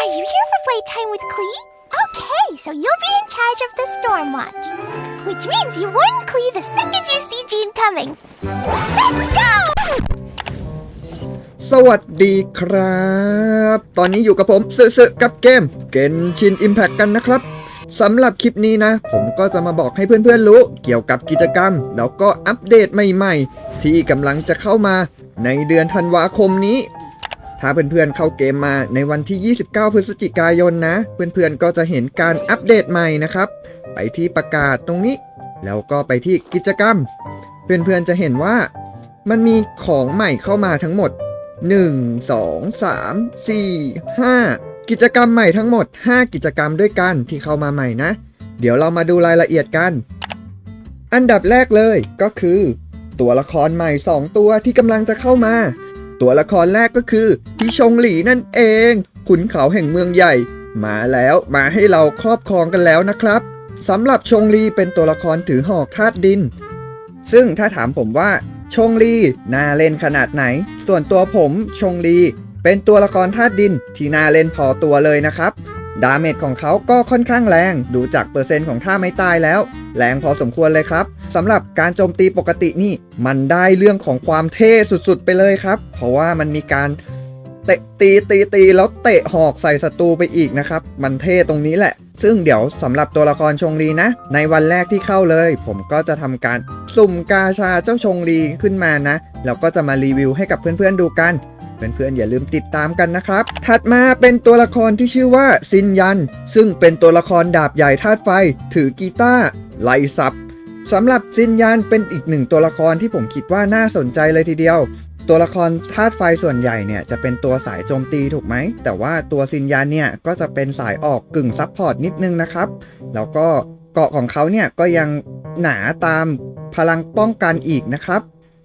Are you here for playtime with Klee? Okay, so you'll be in charge of the storm watch. Which means you warn Klee the second you see Jean coming. Let's go! สวัสดีครับ ตอนนี้อยู่กับผมซื้อกับเกมเกนชินอิมแพคกันนะครับสำหรับคลิปนี้นะ ผมก็จะมาบอกให้เพื่อนๆรู้เกี่ยวกับกิจกรรม แล้วก็อัปเดตใหม่ๆ ที่กำลังจะเข้ามาในเดือนธันวาคมนี้ ถ้าเพื่อนๆเข้าเกมมาในวันที่ 29 พฤศจิกายนนะ เพื่อนๆก็จะเห็นการอัปเดตใหม่นะครับ ไปที่ประกาศตรงนี้ แล้วก็ไปที่กิจกรรม เพื่อนๆจะเห็นว่า มันมีของใหม่เข้ามาทั้งหมด 1 2 3 4 5 กิจกรรมใหม่ทั้งหมด 5 กิจกรรมด้วยกันที่เข้ามาใหม่นะ เดี๋ยวเรามาดูรายละเอียดกัน อันดับแรกเลยก็คือ ตัวละครใหม่ 2 ตัวที่กำลังจะเข้ามา ตัวละครแรกก็คือพี่ชงหลีนั่นเอง ขุนเขาแห่งเมืองใหญ่ มาแล้วมาให้เราครอบครองกันแล้วนะครับสำหรับชงลีเป็นตัวละครถือหอกธาตุดิน ซึ่งถ้าถามผมว่าชงลีน่าเล่นขนาดไหน ส่วนตัวผมชงลีเป็นตัวละครธาตุดินที่น่าเล่นพอตัวเลยนะครับ ดาเมจของเขาก็ค่อนข้างแรง ดูจากเปอร์เซ็นต์ของท่าไม่ตายแล้ว แรงพอสมควรเลยครับสำหรับการโจมตีปกตินี่ มันได้เรื่องของความเท่สุดๆ ไปเลยครับ เพราะว่ามันมีการเตะตีตีตีแล้วเตะหอกใส่ศัตรูไปอีกนะครับ มันเท่ตรงนี้แหละ ซึ่งเดี๋ยวสำหรับตัวละครชงลีนะ ในวันแรกที่เข้าเลย ผมก็จะทำการสุ่มกาชาเจ้าชงลีขึ้นมานะแล้วก็จะมารีวิวให้กับเพื่อนๆดูกัน เพื่อนๆอย่าลืมติดตามกันนะครับ ถัดมาเป็นตัวละครที่ชื่อว่าซินยัน ซึ่งเป็นตัวละครดาบใหญ่ธาตุไฟ ถือกีตาร์ไล่สับสำหรับซินยันเป็นอีกหนึ่งตัวละครที่ผมคิดว่าน่าสนใจเลยทีเดียว ตัวละครธาตุไฟส่วนใหญ่เนี่ยจะเป็นตัวสายโจมตีถูกไหม แต่ว่าตัวซินยันเนี่ยก็จะเป็นสายออกกึ่งซับพอร์ตนิดนึงนะครับ แล้วก็เกาะของเขาเนี่ยก็ยังหนาตามพลังป้องกันอีกนะครับ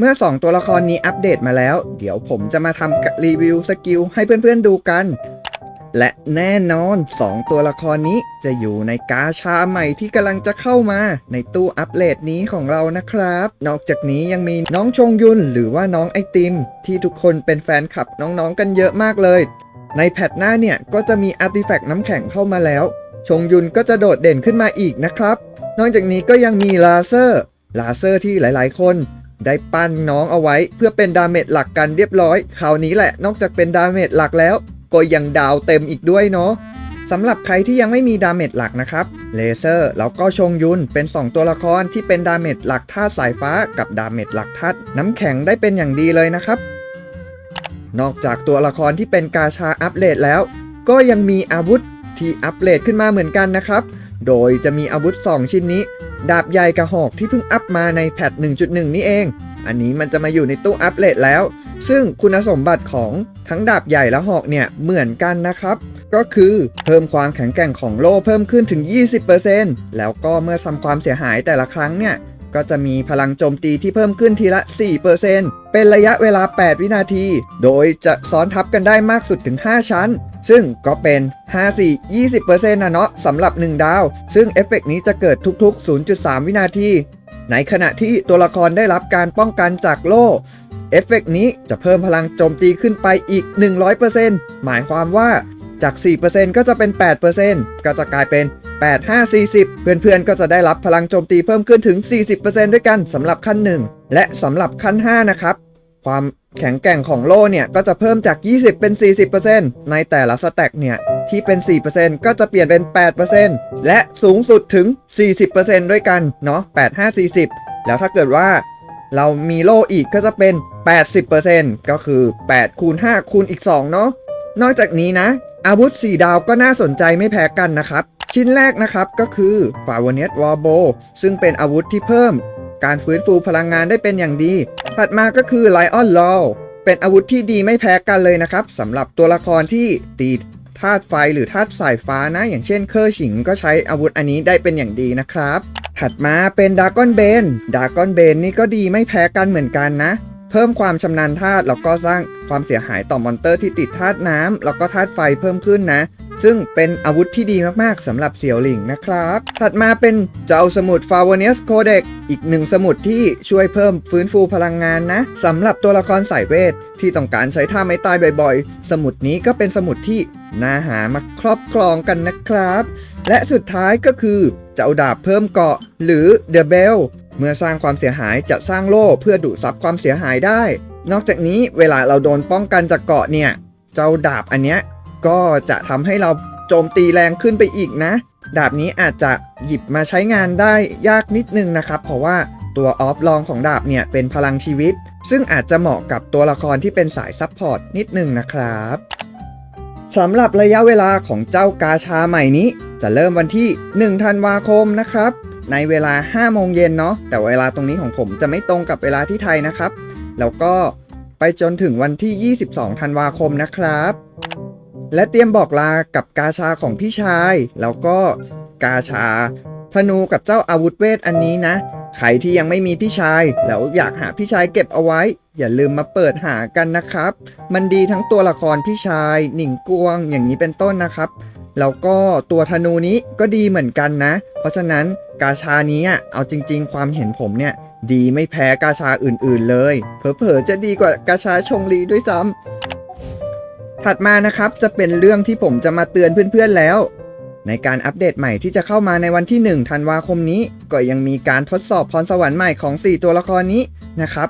เมื่อ 2 ตัวละครนี้อัปเดตมาแล้ว เดี๋ยวผมจะมาทำรีวิวสกิลให้เพื่อนๆดูกัน และแน่นอน 2 ตัวละครนี้จะอยู่ในกาชาใหม่ที่กำลังจะเข้ามาในตู้อัปเดตนี้ของเรานะครับ นอกจากนี้ยังมีน้องชงยุนหรือว่าน้องไอติม ที่ทุกคนเป็นแฟนคลับน้องๆกันเยอะมากเลย ในแพทหน้าเนี่ยก็จะมีอาร์ติแฟกต์น้ำแข็งเข้ามาแล้ว ชงยุนก็จะโดดเด่นขึ้นมาอีกนะครับ นอกจากนี้ก็ยังมีลาเซอร์ลาเซอร์ที่หลาย ๆ คน ได้ปั้นน้องเอาไว้เพื่อเป็นดาเมจหลักกันเรียบร้อยคราวนี้แหละนอกจากเป็นดาเมจหลักแล้ว ก็ยังดาวเต็มอีกด้วยเนาะสำหรับใครที่ยังไม่มีดาเมจหลักนะครับ เลเซอร์แล้วก็ชงยุนเป็น 2 ตัวละครที่เป็นดาเมจหลักธาตุสายฟ้ากับดาเมจหลักธาตุน้ำแข็งได้เป็นอย่างดีเลยนะครับ นอกจากตัวละครที่เป็นกาชาอัปเดตแล้ว ก็ยังมีอาวุธที่อัปเดตขึ้นมาเหมือนกันนะครับ โดยจะมีอาวุธ 2 ชิ้นนี้ ดาบใหญ่กระหอกที่เพิ่งอัปมาในแพท 1.1 นี่เอง อันนี้มันจะมาอยู่ในตู้อัปเดตแล้ว ซึ่งคุณสมบัติของทั้งดาบใหญ่และหอกเนี่ยเหมือนกันนะครับ ก็คือเพิ่มความแข็งแกร่งของโล่เพิ่มขึ้นถึง 20%แล้วก็เมื่อทำความเสียหายแต่ละครั้งเนี่ยก็จะมีพลังโจมตีที่เพิ่มขึ้นทีละ 4%เป็นระยะเวลา 8 วินาที โดยจะซ้อนทับกันได้มากสุดถึง 5 ชั้น ซึ่งก็เป็น 5 4 20%นะเนาะสำหรับ 1 ดาว ซึ่งเอฟเฟกต์นี้จะเกิดทุกๆ 0.3 วินาที ในขณะที่ตัวละครได้รับการป้องกันจากโล่เอฟเฟกต์นี้จะเพิ่มพลังโจมตีขึ้นไปอีก 100%หมายความว่าจาก 4%ก็จะเป็น 8%ก็จะกลายเป็น 8 5 40 เพื่อนๆ ก็จะได้รับพลังโจมตีเพิ่มขึ้นถึง 40%ด้วยกันสำหรับขั้น 1 และสำหรับขั้น 5 นะครับ ความแข็งแกร่งของโล่เนี่ย ก็จะเพิ่มจาก 20 เป็น 40%ในแต่ละสแต็กเนี่ย ที่เป็น 4%ก็จะเปลี่ยนเป็น 8%และสูงสุดถึง 40%ด้วยกันเนาะ8 5 40 แล้วถ้าเกิดว่าเรามีโล่อีกก็จะเป็น 80%ก็คือ8คูณ5คูณอีก 2 เนาะนอกจากนี้นะ อาวุธ 4 ดาวก็น่าสนใจไม่แพ้กันนะครับ ชิ้นแรกนะครับก็คือฟาวเนตวอร์โบซึ่งเป็นอาวุธที่เพิ่ม การฟื้นฟูพลังงานได้เป็นอย่างดี ถัดมาก็คือไลออนลอเป็นอาวุธที่ดีไม่แพ้กันเลยนะครับสำหรับตัวละครที่ตีธาตุไฟหรือธาตุสายฟ้านะ อย่างเช่นเคอร์ฉิงก็ใช้อาวุธอันนี้ได้เป็นอย่างดีนะครับ ถัดมาเป็นดากอนเบนดากอนเบนนี่ก็ดีไม่แพ้กันเหมือนกันนะ เพิ่มความชำนาญธาตุแล้วก็สร้างความเสียหายต่อมอนเตอร์ที่ติดธาตุน้ำแล้วก็ธาตุไฟเพิ่มขึ้นนะ ซึ่งเป็นอาวุธที่ดีมากๆสำหรับเสี่ยวหลิงนะครับ ถัดมาเป็นเจ้าสมุดฟาวเนียสโคเด็กอีกหนึ่งสมุดที่ช่วยเพิ่มฟื้นฟูพลังงานนะสำหรับตัวละครสายเวท ที่ต้องการใช้ท่าไม้ตายบ่อยๆ สมุดนี้ก็เป็นสมุดที่น่าหามาครอบครองกันนะครับ และสุดท้ายก็คือเจ้าดาบเพิ่มเกาะ หรือเดอะเบลเมื่อสร้างความเสียหายจะสร้างโล่เพื่อดูดซับความเสียหายได้ นอกจากนี้เวลาเราโดนป้องกันจากเกาะเนี่ย เจ้าดาบอันเนี้ย ก็จะทำให้เราโจมตีแรงขึ้นไปอีกนะ ดาบนี้อาจจะหยิบมาใช้งานได้ยากนิดนึงนะครับ เพราะว่าตัวออฟลองของดาบเนี่ยเป็นพลังชีวิต ซึ่งอาจจะเหมาะกับตัวละครที่เป็นสายซับพอร์ตนิดนึงนะครับสำหรับระยะเวลาของเจ้ากาชาใหม่นี้ จะเริ่มวันที่ 1 ธันวาคมนะครับ ในเวลา 5 โมงเย็นเนาะแต่เวลาตรงนี้ของผมจะไม่ตรงกับเวลาที่ไทยนะครับ แล้วก็ไปจนถึงวันที่ 22 ธันวาคมนะครับ และเตรียมบอกลากับกาชาของพี่ชาย แล้วก็กาชา ธนูกับเจ้าอาวุธเวทอันนี้นะ ใครที่ยังไม่มีพี่ชาย แล้วอยากหาพี่ชายเก็บเอาไว้ อย่าลืมมาเปิดหากันนะครับ มันดีทั้งตัวละครพี่ชาย หนิงกวง อย่างนี้เป็นต้นนะครับ แล้วก็ตัวธนูนี้ก็ดีเหมือนกันนะ เพราะฉะนั้นกาชานี้เอาจริง ๆ ความเห็นผมเนี่ยดีไม่แพ้กาชาอื่นๆเลย เผลอๆจะดีกว่ากาชาชงลีด้วยซ้ำ ถัดมานะครับจะเป็นเรื่องที่ผมจะมาเตือนเพื่อนๆแล้ว ในการอัปเดตใหม่ที่จะเข้ามาในวันที่ 1 ธันวาคมนี้ ก็ยังมีการทดสอบพรสวรรค์ใหม่ของ 4 ตัวละครนี้นะครับ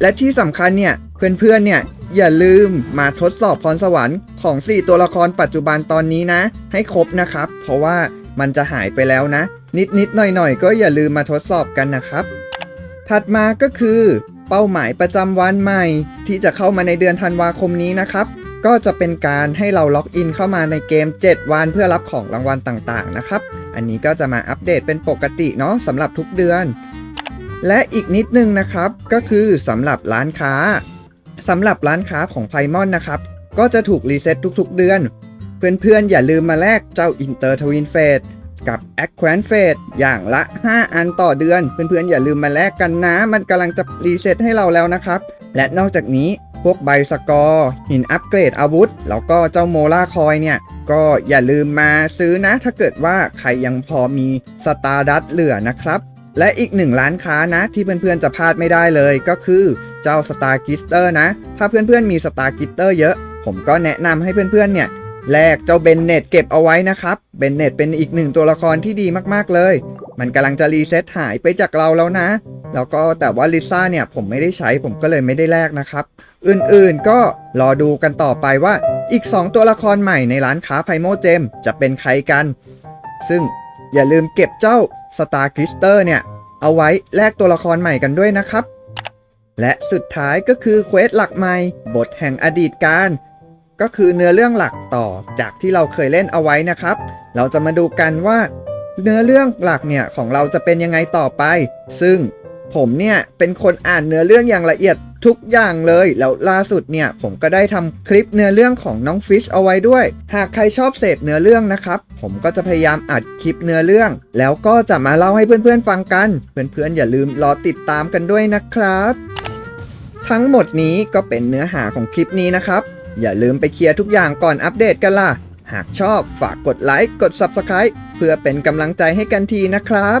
และที่สำคัญเนี่ยเพื่อนๆเนี่ยอย่าลืมมาทดสอบพรสวรรค์ของ 4 ตัวละครปัจจุบันตอนนี้นะ ให้ครบนะครับ เพราะว่ามันจะหายไปแล้วนะ นิดๆหน่อยๆ ก็อย่าลืมมาทดสอบกันนะครับ ถัดมาก็คือ เป้าหมายประจำวันใหม่ที่จะเข้ามาในเดือนธันวาคมนี้นะครับ ก็จะเป็นการให้เราล็อกอินเข้ามาในเกม 7 วัน เพื่อรับของรางวัลต่างๆนะครับ อันนี้ก็จะมาอัปเดตเป็นปกติเนาะสำหรับทุกเดือน และอีกนิดนึงนะครับ ก็คือสำหรับร้านค้าสำหรับร้านค้าของไพมอนนะครับ ก็จะถูกรีเซ็ตทุกๆ เดือน เพื่อนๆ อย่าลืมมาแลกเจ้าอินเตอร์ทวินเฟสกับ a q u a n f a t e อย่างละ 5 อันต่อเดือน เพื่อนๆ อย่าลืมมาแลกกันนะ มันกำลังจะรีเซ็ตให้เราแล้วนะครับ และนอกจากนี้ วกใบสกอร์หินอัปเกรดอาวุธ แล้วก็เจ้าโมล่าคอยเนี่ย ก็อย่าลืมมาซื้อนะ ถ้าเกิดว่าใครยังพอมีสตาร์ดัตเหลือนะครับ และอีกหนึ่งร้านค้านะ ที่เพื่อนๆจะพลาดไม่ได้เลยก็คือเจ้า Star g i s t e r นะ ถ้าเพื่อนๆมี Star g i s t e r เยอะ ผมก็แนะนำให้เพื่อนๆเนี่ยแลกเจ้าเบนเน็ตเก็บเอาไว้นะครับ เบนเน็ตเป็นอีกหนึ่งตัวละครที่ดีมากๆเลย มันกำลังจะรีเซ็ตหายไปจากเราแล้วนะ แล้วก็แต่ว่าลิซ่าเนี่ยผมไม่ได้ใช้ผมก็เลยไม่ได้แลกนะครับ อื่นๆ ก็รอดูกันต่อไปว่าอีก 2 ตัวละครใหม่ในร้านค้าไพโมเจมจะเป็นใครกัน ซึ่งอย่าลืมเก็บเจ้า Star g i s t e r เนี่ย เอาไว้แลกตัวละครใหม่กันด้วยนะครับ และสุดท้ายก็คือเควสหลักใหม่ บทแห่งอดีตการ ก็คือเนื้อเรื่องหลักต่อจากที่เราเคยเล่นเอาไว้นะครับ เราจะมาดูกันว่าเนื้อเรื่องหลักเนี่ยของเราจะเป็นยังไงต่อไป ซึ่งผมเนี่ยเป็นคนอ่านเนื้อเรื่องอย่างละเอียด ทุกอย่างเลย แล้วล่าสุดเนี่ยผมก็ได้ทำคลิปเนื้อเรื่องของน้องฟิชเอาไว้ด้วย หากใครชอบเสพเนื้อเรื่องนะครับ ผมก็จะพยายามอัดคลิปเนื้อเรื่อง แล้วก็จะมาเล่าให้เพื่อนๆฟังกัน เพื่อนๆอย่าลืมรอติดตามกันด้วยนะครับทั้งหมดนี้ก็เป็นเนื้อหาของคลิปนี้นะครับ อย่าลืมไปเคลียร์ทุกอย่างก่อนอัปเดตกันล่ะ หากชอบฝากกดไลค์ กด Subscribe เพื่อเป็นกำลังใจให้กันทีนะครับ